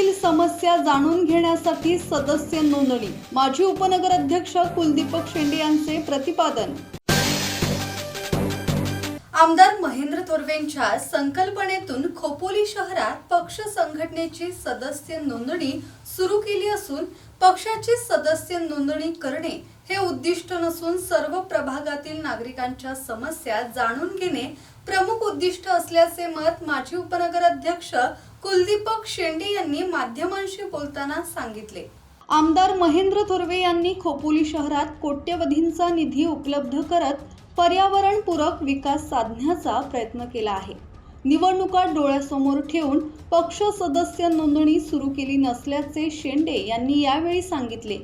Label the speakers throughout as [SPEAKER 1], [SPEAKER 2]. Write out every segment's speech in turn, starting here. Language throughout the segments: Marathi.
[SPEAKER 1] शहरातील समस्या जाणून घेण्यासाठी सदस्य नोंदणी. माजी उपनगराध्यक्ष कुलदीपक शेंडे यांचे प्रतिपादन. आमदार महेंद्र थोरवेंच्या संकल्पनेतून खोपोली शहरात पक्ष संघटनेची सदस्य नोंदणी सुरू केली असून पक्षाची सदस्य नोंदणी करणे हे उद्दिष्ट नसून सर्व प्रभागातील नागरिकांच्या समस्या जाणून घेणे प्रमुख उद्दिष्ट असल्याचे मत माजी उपनगराध्यक्ष कुलदीपक शेंडे यांनी माध्यमांशी बोलताना सांगितले. आमदार महेंद्र थोरवे यांनी खोपोली शहरात कोट्यवधींचा निधी उपलब्ध करत पर्यावरणपूरक विकास साधण्याचा प्रयत्न केला आहे. निवडणुका डोळ्यासमोर ठेवून पक्ष सदस्य नोंदणी सुरू केली नसल्याचे शेंडे यांनी यावेळी सांगितले.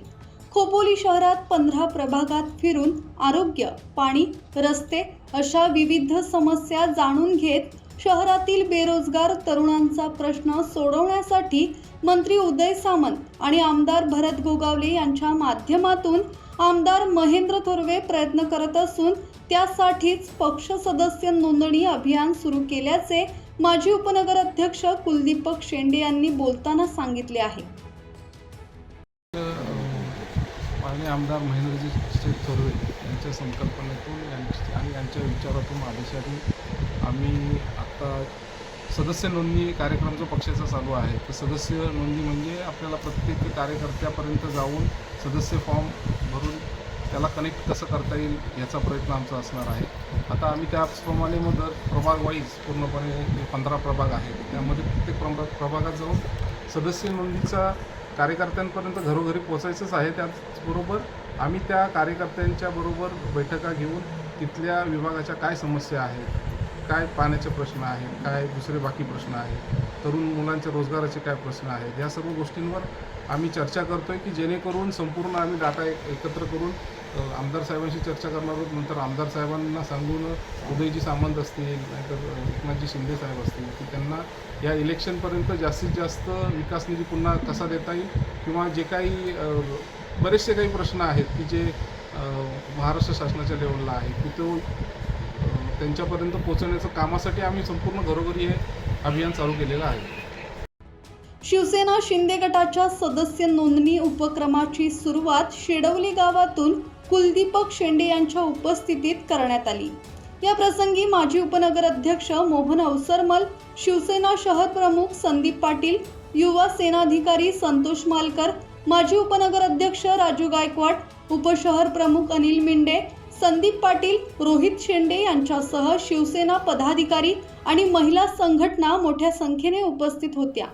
[SPEAKER 1] खोपोली शहरात पंधरा प्रभागात फिरून आरोग्य पाणी रस्ते अशा विविध समस्या जाणून घेत शहरातील बेरोजगार तरुणांचा प्रश्न सोडवण्यासाठी मंत्री उदय सामंत आणि आमदार भरत गोगावले यांच्या माध्यमातून आमदार महेंद्र थोरवे प्रयत्न करत असून त्यासाठीच पक्ष सदस्य नोंदणी अभियान सुरू केल्याचे माजी उपनगराध्यक्ष कुलदीपक शेंडे यांनी बोलताना सांगितले आहे.
[SPEAKER 2] माननीय आमदार महेंद्रजी थोरवे यांच्या संकल्पनेतून आणि यांच्या विचारातून आदेशातून आम्ही सदस्य नोंदणी कार्यक्रम जो पक्षाचा चालू आहे तर सदस्य नोंदणी म्हणजे आपल्याला प्रत्येक कार्यकर्त्यापर्यंत जाऊन सदस्य फॉर्म भरून त्याला कनेक्ट कसं करता येईल याचा प्रयत्न आमचा असणार आहे. आता आम्ही त्याचप्रमाणे मग दर प्रभाग वाईज पूर्णपणे जे पंधरा प्रभाग आहेत. त्यामध्ये प्रत्येक प्रभाग प्रभागात जाऊन सदस्य नोंदणीचा कार्यकर्त्यांपर्यंत घरोघरी पोचायचंच आहे. त्याचबरोबर आम्ही त्या कार्यकर्त्यांच्या बरोबर बैठका घेऊन तिथल्या विभागाच्या काय समस्या आहेत काय पाण्याचे प्रश्न आहेत काय दुसरे बाकी प्रश्न आहेत तरुण मुलांच्या रोजगाराचे काय प्रश्न आहेत या सर्व गोष्टींवर आम्ही चर्चा करतो आहे की जेणेकरून संपूर्ण आम्ही डाटा एकत्र करून आमदार साहेबांशी चर्चा करणार आहोत. नंतर आमदार साहेबांना सांगून उदयजी सामंत असतील नाहीतर एकनाथजी शिंदे साहेब असतील की त्यांना या इलेक्शनपर्यंत जास्तीत जास्त विकास निधी पुन्हा कसा देता येईल किंवा जे काही बरेचसे काही प्रश्न आहेत की जे महाराष्ट्र शासनाच्या लेवलला आहे की तो त्यांच्यापर्यंत पोहोचवण्याचं कामासाठी आम्ही संपूर्ण घरोघरी हे अभियान चालू केलेलं आहे.
[SPEAKER 1] शिवसेना शिंदे गटाच्या सदस्य नोंदणी उपक्रमाची सुरुवात शेडवली गावातून कुलदीपक शेंडे यांच्या उपस्थितीत करण्यात आली. या प्रसंगी माजी उपनगराध्यक्ष मोहन अवसरमल शिवसेना शहर प्रमुख संदीप पाटील युवा सेनाधिकारी संतोष मालकर माजी उपनगराध्यक्ष राजू गायकवाड उपशहर प्रमुख अनिल मिंडे संदीप पाटील रोहित शेंडे यांच्यासह शिवसेना पदाधिकारी आणि महिला संघटना मोठ्या संख्येने उपस्थित होत्या.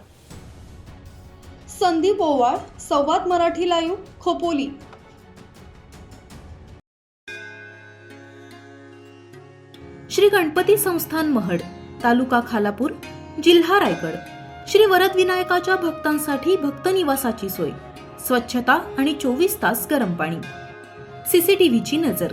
[SPEAKER 1] संदीप ओवाळ संवाद मराठी लाईव्ह खोपोली.
[SPEAKER 3] श्री गणपती संस्थान महड तालुका खालापूर जिल्हा रायगड. श्री वरद विनायकाच्या भक्तांसाठी भक्त निवासाची सोय स्वच्छता आणि चोवीस तास गरम पाणी. सीसीटीव्हीची नजर